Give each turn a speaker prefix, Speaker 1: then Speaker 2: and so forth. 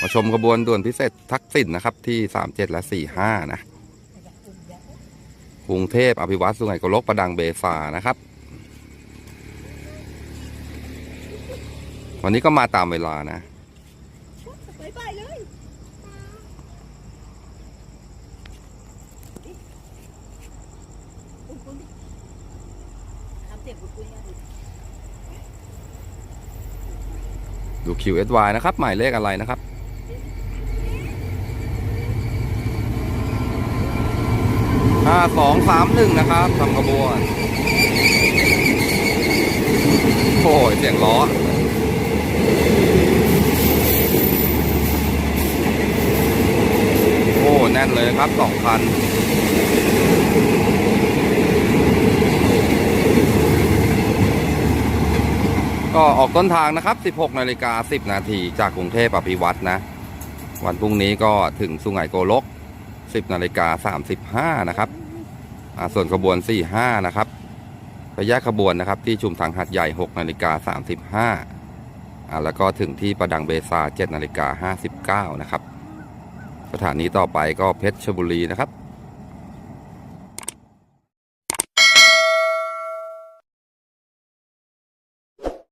Speaker 1: มาชมขบวนด่วนพิเศษทักษิณนะครับ ที่สามเจ็ดและสี่ห้านะกรุงเทพอภิวัตสุไหงโกลกประดังเบซานะครับ วันนี้ก็มาตามเวลานะ
Speaker 2: ไปไปเลยคุณคุณทำเสียงคุณคุณยัง
Speaker 1: ดู QSY นะครับ หมายเลขอะไรนะครับ ห้าสองสามหนึ่งนะครับทำขบวน โอ้ยเสียงล้อโอ้แน่นเลยครับสองคันก็ออกต้นทางนะครับ 16 นาฬิกา 10 นาที จากกรุงเทพอภิวัตนะ วันพรุ่งนี้ก็ถึงสุไหงโกลก 10นาฬิกา35นะครับส่วนขบวน 45 นะครับ ระยะขบวนนะครับที่ชุมทางหัดใหญ่ 6นาฬิกา35อ่าแล้วก็ถึงที่ประดังเบซา7นาฬิกา59นะครับ สถานีต่อไปก็เพชรชบุรีนะครับ